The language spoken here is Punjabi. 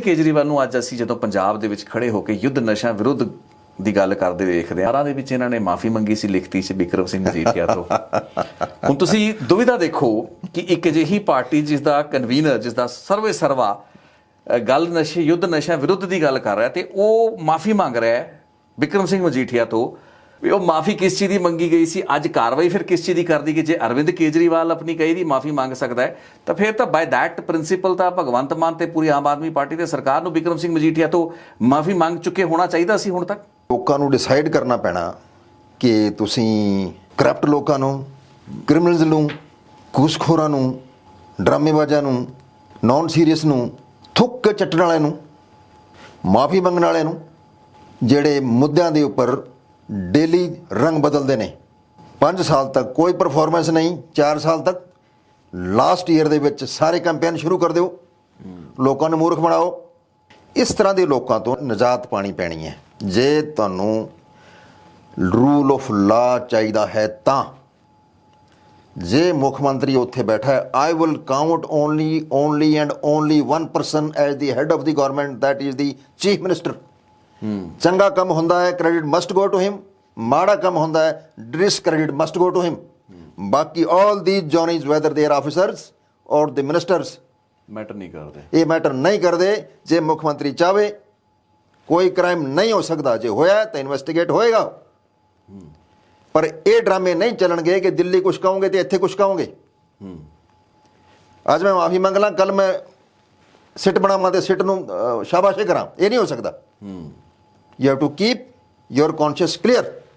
ਕੇਜਰੀਵਾਲ ਨੂੰ ਅੱਜ ਅਸੀਂ ਜਦੋਂ ਪੰਜਾਬ ਦੇ ਵਿੱਚ ਖੜੇ ਹੋ ਕੇ ਯੁੱਧ ਨਸ਼ਾ ਵਿਰੁੱਧ ਦੀ ਗੱਲ ਕਰਦੇ ਵੇਖਦੇ ਹਾਂ ਸਾਰਾਂ ਦੇ ਵਿੱਚ ਇਹਨਾਂ ਨੇ ਮਾਫੀ ਮੰਗੀ ਸੀ, ਲਿਖਤੀ ਸੀ ਬਿਕਰਮ ਸਿੰਘ ਮਜੀਠੀਆ ਤੋਂ। ਹੁਣ ਤੁਸੀਂ ਦੁਵਿਧਾ ਦੇਖੋ ਕਿ ਇੱਕ ਅਜਿਹੀ ਪਾਰਟੀ ਜਿਸ ਦਾ ਕਨਵੀਨਰ ਜਿਸ ਦਾ ਸਰਵੇ ਸਰਵਾ ਗੱਲ ਨਸ਼ੇ, ਯੁੱਧ ਨਸ਼ਾ ਵਿਰੁੱਧ ਦੀ ਗੱਲ ਕਰ ਰਿਹਾ ਤੇ ਉਹ ਮਾਫੀ ਮੰਗ ਰਿਹਾ ਹੈ ਬਿਕਰਮ ਸਿੰਘ ਮਜੀਠੀਆ ਤੋਂ। ਵੀ ਉਹ ਮਾਫੀ ਕਿਸ ਚੀਜ਼ ਦੀ ਮੰਗੀ ਗਈ ਸੀ? ਅੱਜ ਕਾਰਵਾਈ ਫਿਰ ਕਿਸ ਚੀਜ਼ ਦੀ ਕਰਦੀ ਕਿ ਜੇ ਅਰਵਿੰਦ ਕੇਜਰੀਵਾਲ ਆਪਣੀ ਕਹੀ ਦੀ ਮਾਫੀ ਮੰਗ ਸਕਦਾ ਹੈ, ਤਾਂ ਫਿਰ ਤਾਂ ਬਾਈ ਦੈਟ ਪ੍ਰਿੰਸੀਪਲ ਤਾਂ ਭਗਵੰਤ ਮਾਨ ਤੇ ਪੂਰੀ ਆਮ ਆਦਮੀ ਪਾਰਟੀ ਤੇ ਸਰਕਾਰ ਨੂੰ ਬਿਕਰਮ ਸਿੰਘ ਮਜੀਠੀਆ ਤੋਂ ਮਾਫੀ ਮੰਗ ਚੁੱਕੇ ਹੋਣਾ ਚਾਹੀਦਾ ਸੀ ਹੁਣ ਤੱਕ? ਲੋਕਾਂ ਨੂੰ ਡਿਸਾਈਡ ਕਰਨਾ ਪੈਣਾ ਕਿ ਤੁਸੀਂ ਕਰਪਟ ਲੋਕਾਂ ਨੂੰ ਕ੍ਰਿਮੀਨਲਸ ਨੂੰ, ਘੂਸਖੋਰਾਂ ਨੂੰ, ਡਰਾਮੇਬਾਜ਼ਾਂ ਨੂੰ ਨਾਨ ਸੀਰੀਅਸ ਨੂੰ, ਥੁੱਕ ਕੇ ਚੱਟਣ ਵਾਲਿਆਂ ਨੂੰ, ਮਾਫੀ ਮੰਗਣ ਵਾਲਿਆਂ ਨੂੰ, ਜਿਹੜੇ ਮੁੱਦਿਆਂ ਦੇ ਉੱਪਰ ਡੇਲੀ ਰੰਗ ਬਦਲਦੇ ਨੇ। 5 ਸਾਲ ਤੱਕ ਕੋਈ ਪਰਫਾਰਮੈਂਸ ਨਹੀਂ 4 ਸਾਲ ਤੱਕ ਲਾਸਟ ਈਅਰ ਦੇ ਵਿੱਚ ਸਾਰੇ ਕੈਂਪੇਨ ਸ਼ੁਰੂ ਕਰ ਦਿਓ। ਲੋਕਾਂ ਨੂੰ ਮੂਰਖ ਬਣਾਓ। ਇਸ ਤਰ੍ਹਾਂ ਦੇ ਲੋਕਾਂ ਤੋਂ ਨਜਾਤ ਪਾਣੀ ਪੈਣੀ ਹੈ। ਜੇ ਤੁਹਾਨੂੰ ਰੂਲ ਆਫ ਲਾ ਚਾਹੀਦਾ ਹੈ ਤਾਂ, ਜੇ ਮੁੱਖ ਮੰਤਰੀ ਉੱਥੇ ਬੈਠਾ ਹੈ I will count only only and only one person as the head of the government that is the chief minister ਚੰਗਾ ਕੰਮ ਹੁੰਦਾ ਹੈ credit must go to him ਮਾੜਾ ਕੰਮ ਹੁੰਦਾ ਹੈ ਡਿਸਕ੍ਰੈਡਿਟ ਮਸਟ ਗੋ ਟੂ ਹਿਮ ਬਾਕੀ all the ਜੌਨੀਜ਼ whether they are officers or the ministers matter ਨਹੀਂ ਕਰਦੇ। ਇਹ ਮੈਟਰ ਨਹੀਂ ਕਰਦੇ। ਜੇ ਮੁੱਖ ਮੰਤਰੀ ਚਾਵੇ ਕੋਈ ਕ੍ਰਾਈਮ ਨਹੀਂ ਹੋ ਸਕਦਾ। ਜੇ ਹੋਇਆ ਤਾਂ ਇਨਵੈਸਟੀਗੇਟ ਹੋਏਗਾ। ਪਰ ਇਹ ਡਰਾਮੇ ਨਹੀਂ ਚੱਲਣਗੇ ਕਿ ਦਿੱਲੀ ਕੁਛ ਕਹੋਗੇ ਤੇ ਇੱਥੇ ਕੁਛ ਕਹੋਗੇ। ਅੱਜ ਮੈਂ ਮਾਫੀ ਮੰਗ ਲਾਂ ਕੱਲ ਮੈਂ ਸਿੱਟ ਬਣਾਵਾਂ ਤੇ ਸਿੱਟ ਨੂੰ ਸ਼ਾਬਾਸ਼ੇ ਕਰਾਂ। ਇਹ ਨਹੀਂ ਹੋ ਸਕਦਾ। you have to keep your conscience clear.